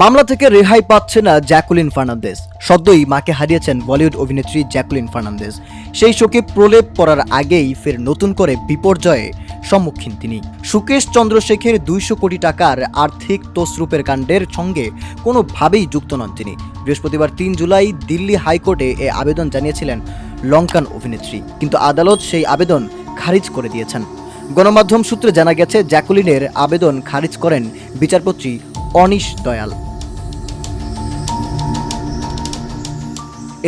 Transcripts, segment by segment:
মামলা থেকে রেহাই পাচ্ছে না জ্যাকুলিন ফার্নান্দেজ। সদ্যই মাকে হারিয়েছেন বলিউড অভিনেত্রী জ্যাকুলিন ফার্নান্দেজ। সেই শোকে প্রলেপ পড়ার আগেই ফের নতুন করে বিপর্যয়ে সম্মুখীন তিনি। সুকেশ চন্দ্রশেখের দুইশো কোটি টাকার আর্থিক তসরূপের কাণ্ডের সঙ্গে কোনোভাবেই যুক্ত নন তিনি। বৃহস্পতিবার তিন জুলাই দিল্লি হাইকোর্টে এ আবেদন জানিয়েছিলেন লঙ্কান অভিনেত্রী। কিন্তু আদালত সেই আবেদন খারিজ করে দিয়েছেন। গণমাধ্যম সূত্রে জানা গেছে, জ্যাকুলিনের আবেদন খারিজ করেন বিচারপতি অনিশ দয়াল।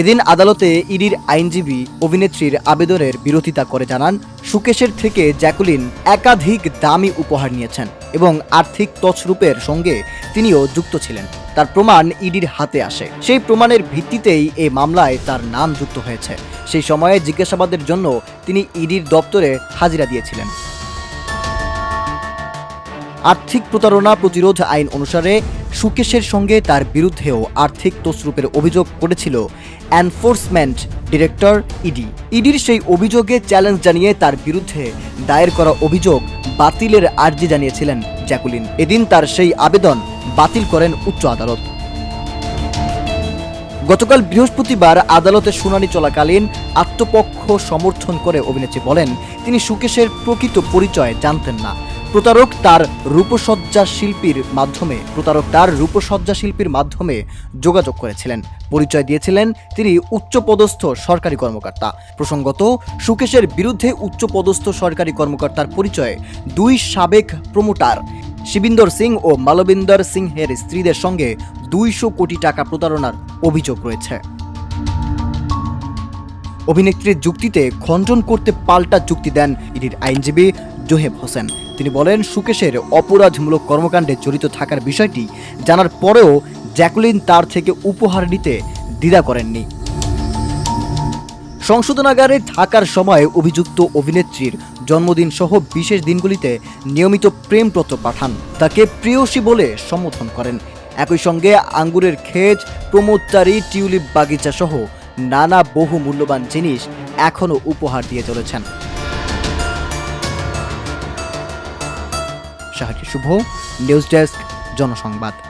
এদিন আদালতে ইডির আইনজীবী অভিনেত্রীর আবেদনের বিরোধিতা করে জানান, সুকেশের থেকে জ্যাকুলিন একাধিক দামি উপহার নিয়েছেন এবং আর্থিক তছরূপের সঙ্গে তিনিও যুক্ত ছিলেন। তার প্রমাণ ইডির হাতে আসে। সেই প্রমাণের ভিত্তিতেই এই মামলায় তার নাম যুক্ত হয়েছে। সেই সময়ে জিজ্ঞাসাবাদের জন্য তিনি ইডির দপ্তরে হাজিরা দিয়েছিলেন। আর্থিক প্রতারণা প্রতিরোধ আইন অনুসারে সুকেশের সঙ্গে তার বিরুদ্ধেও আর্থিক তসরূপের অভিযোগ করেছিল এনফোর্সমেন্ট ডিরেক্টর ইডি। ইডির সেই অভিযোগে চ্যালেঞ্জ জানিয়ে তার বিরুদ্ধে দায়ের করা অভিযোগ বাতিলের আর্জি জানিয়েছিলেন জ্যাকুলিন। এদিন তার সেই আবেদন বাতিল করেন উচ্চ আদালত। গতকাল বৃহস্পতিবার আদালতে শুনানি চলাকালীন আত্মপক্ষ সমর্থন করে অভিনেত্রী বলেন, তিনি সুকেশের প্রকৃত পরিচয় জানতেন না। প্রতারক তার রূপসজ্জা শিল্পীর মাধ্যমে, প্রতারক তার রূপসজ্জা শিল্পীর মাধ্যমে যোগাযোগ করেছিলেন। পরিচয় দিয়েছিলেন তিনি উচ্চপদস্থ সরকারি কর্মকর্তা। প্রসঙ্গত, সুকেশের বিরুদ্ধে উচ্চপদস্থ সরকারি কর্মকর্তার পরিচয়ে দুই সাবেক প্রমোটার, শিবিন্দর সিং ও মালবিন্দর সিংহের স্ত্রীদের সঙ্গে দুইশো কোটি টাকা প্রতারণার অভিযোগ রয়েছে। অভিনেত্রীর যুক্তিতে খণ্ডন করতে পাল্টা যুক্তি দেন ইডির আইনজীবী জোহেব হোসেন। তিনি বলেন, সুকেশের অপরাধমূলক কর্মকাণ্ডে জড়িত থাকার বিষয়টি জানার পরেও জ্যাকুলিন তার থেকে উপহার নিতে দ্বিধা করেননি। সংশোধনাগারে থাকার সময় অভিযুক্ত অভিনেত্রীর জন্মদিন সহ বিশেষ দিনগুলিতে নিয়মিত প্রেমপত্র পাঠান। তাকে প্রিয়সী বলে সম্বোধন করেন। একই সঙ্গে আঙ্গুরের ক্ষেত প্রমোদচারী টিউলিপ বাগিচা সহ নানা বহু মূল্যবান জিনিস এখনও উপহার দিয়ে চলেছেন। সাহায্য। শুভ নিউজ ডেস্ক জনসংবাদ।